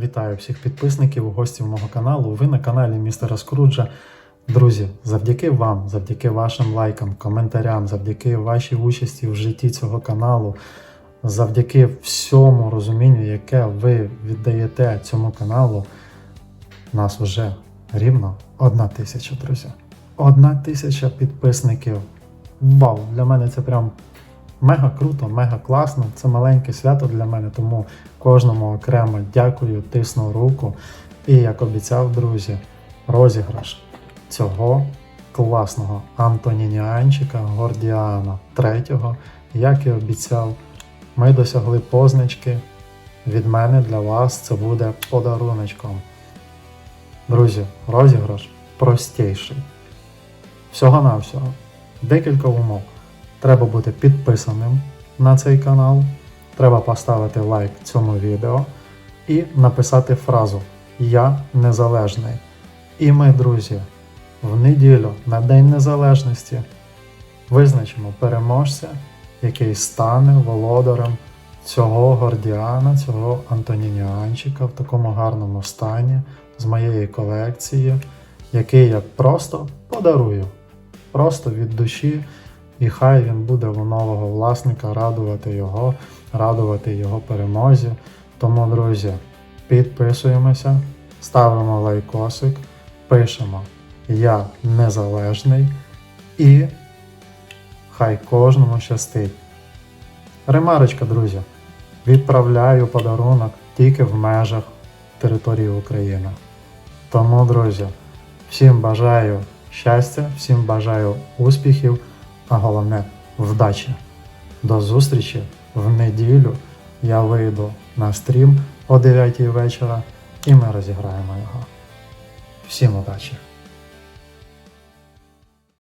вітаю всіх підписників, гостів мого каналу. Ви на каналі Містера Скруджа. Друзі, завдяки вам, завдяки вашим лайкам, коментарям, завдяки вашій участі в житті цього каналу, завдяки всьому розумінню, яке ви віддаєте цьому каналу, нас вже рівно одна тисяча, друзі. Одна тисяча підписників. Вау! Для мене це прям мега круто, мега класно. Це маленьке свято для мене, тому кожному окремо дякую, тисну руку. І як обіцяв, друзі, розіграш цього класного Антонініанчика Гордіана третього. Як і обіцяв, ми досягли позначки. Від мене для вас це буде подаруночком. Друзі, розіграш простіший. Всього-навсього. Декілька умов. Треба бути підписаним на цей канал. Треба поставити лайк цьому відео і написати фразу Я незалежний. І ми, друзі, в неділю на День Незалежності визначимо переможця, який стане володарем цього гордіана, цього Антонініанчика в такому гарному стані з моєї колекції, який я просто подарую. Просто від душі, і хай він буде у нового власника радувати його, радувати його перемозі. Тому, друзі, підписуємося, ставимо лайкосик, пишемо Я незалежний і хай кожному щастить. Ремарочка, друзі, відправляю подарунок тільки в межах території України. Тому, друзі, всім бажаю щастя, всім бажаю успіхів, а головне вдачі. До зустрічі в неділю. Я вийду на стрім о 9 вечора і ми розіграємо його. Всім удачі!